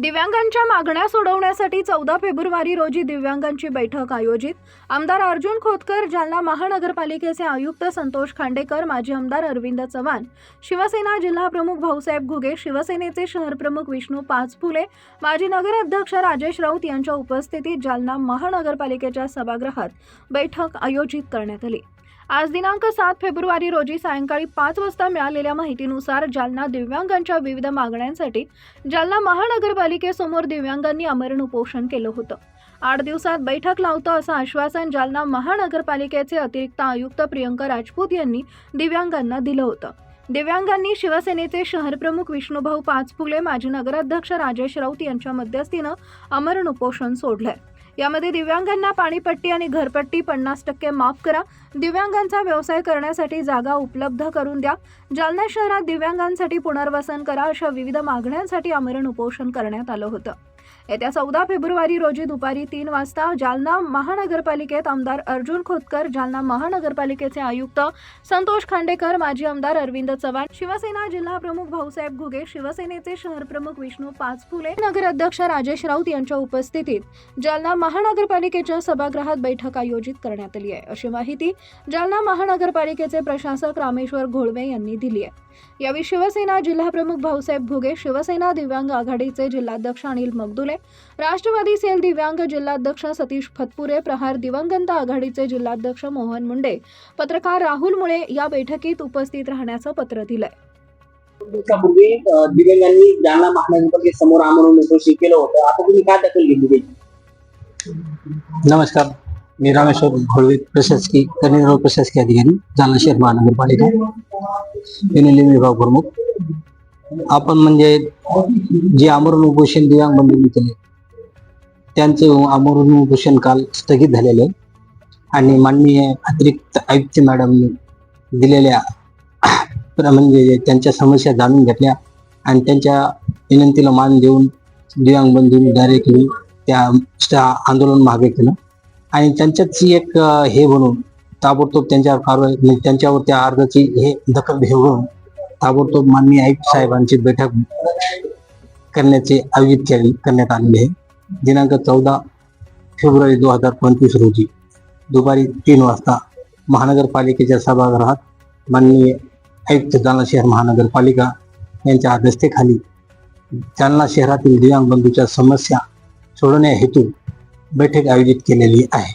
दिव्यांगांच्या मागण्या सोडवण्यासाठी चौदा फेब्रुवारी रोजी दिव्यांगांची बैठक आयोजित. आमदार अर्जुन खोतकर जालना महानगरपालिकेचे आयुक्त संतोष खांडेकर माजी आमदार अरविंद चव्हाण शिवसेना जिल्हाप्रमुख भाऊसाहेब घुगे शिवसेनेचे शहरप्रमुख विष्णू पाचफुले माजी नगराध्यक्ष राजेश राऊत यांच्या उपस्थितीत जालना महानगरपालिकेच्या सभागृहात बैठक आयोजित करण्यात आली. आज दिनांक सात फेब्रुवारी रोजी सायंकाळी पाच वाजता मिळालेल्या माहितीनुसार जालना दिव्यांगांच्या विविध मागण्यांसाठी जालना महानगरपालिकेसमोर दिव्यांगांनी आमरण उपोषण केलं होतं. आठ दिवसात बैठक लावतो असं आश्वासन जालना महानगरपालिकेचे अतिरिक्त आयुक्त प्रियंका राजपूत यांनी दिव्यांगांना दिलं होतं. दिव्यांगांनी शिवसेनेचे शहरप्रमुख विष्णुभाऊ पाचफुले माजी नगराध्यक्ष राजेश राऊत यांच्या मध्यस्थीनं अमरण उपोषण सोडलंय. यामध्ये दिव्यांगांना पाणीपट्टी आणि घरपट्टी पन्नास टक्के माफ करा. दिव्यांगांचा व्यवसाय करण्यासाठी जागा उपलब्ध करून द्या. जालना शहरात दिव्यांगांसाठी पुनर्वसन करा अशा विविध मागण्यांसाठी आमरण उपोषण करण्यात आलं होतं. येत्या चौदा फेब्रुवारी रोजी दुपारी तीन वाजता जालना महानगरपालिकेत आमदार अर्जुन खोतकर जालना महानगरपालिकेचे आयुक्त संतोष खांडेकर माजी आमदार अरविंद चव्हाण शिवसेना जिल्हा प्रमुख भाऊसाहेब घुगे शिवसेनेचे शहर प्रमुख विष्णू पाचफुले नगराध्यक्ष राजेश राऊत यांच्या उपस्थितीत जालना महानगरपालिकेच्या सभागृहात बैठक आयोजित करण्यात आली आहे. अशी माहिती जालना महानगरपालिकेचे प्रशासक रामेश्वर घोळवे यांनी दिली आहे. यावेळी शिवसेना जिल्हाप्रमुख भाऊसाहेब भुगे शिवसेना दिव्यांग आघाडीचे जिल्हाध्यक्ष अनिल मगदुले राष्ट्रवादी सेल दिव्यांग जिल्हाध्यक्ष सतीश फतपुरे प्रहार दिवंगत आघाडीचे जिल्हाध्यक्ष मोहन मुंडे पत्रकार राहुल मुळे या बैठकीत उपस्थित राहण्याचं पत्र दिलंय. दिवसापूर्वी अ, दिव्यांगांनी जालना महानगरपालिकेसमोर आमरण उपोषण केलं होतं आता तुम्ही काय दखल घेतली त्याची? नमस्कार. मी रामेश्वर घोळवे प्रशासकीय प्रशासकीय अधिकारी जालना शहर महानगरपालिका. एनएलएम विभाग प्रमुख. आपण म्हणजे जे आमरण उपोषण दिव्यांग बंधूंनी केले त्यांचं आमरण उपोषण काल स्थगित झालेलं आहे. आणि माननीय अतिरिक्त आयुक्त मॅडमनी दिलेल्या म्हणजे त्यांच्या समस्या जाणून घेतल्या आणि त्यांच्या विनंतीला मान देऊन दिव्यांग बंधूंनी डायरेक्टली त्या आंदोलन मागे केलं. आणि त्यांच्याच एक हे म्हणून ताबडतोब त्यांच्यावर कारवाई म्हणजे त्यांच्यावर त्या अर्जाची हे दखल घेऊन ताबडतोब माननीय आयुक्त साहेबांची बैठक करण्याचे आयोजित केली करण्यात आलेले आहे. दिनांक चौदा फेब्रुवारी दोन हजार पंचवीस रोजी दुपारी तीन वाजता महानगरपालिकेच्या सभागृहात माननीय आयुक्त जालना शहर महानगरपालिका यांच्या अध्यक्षतेखाली जालना शहरातील दिव्यांग बंधूच्या समस्या सोडवण्या हेतू बैठक आयोजित केलेली आहे.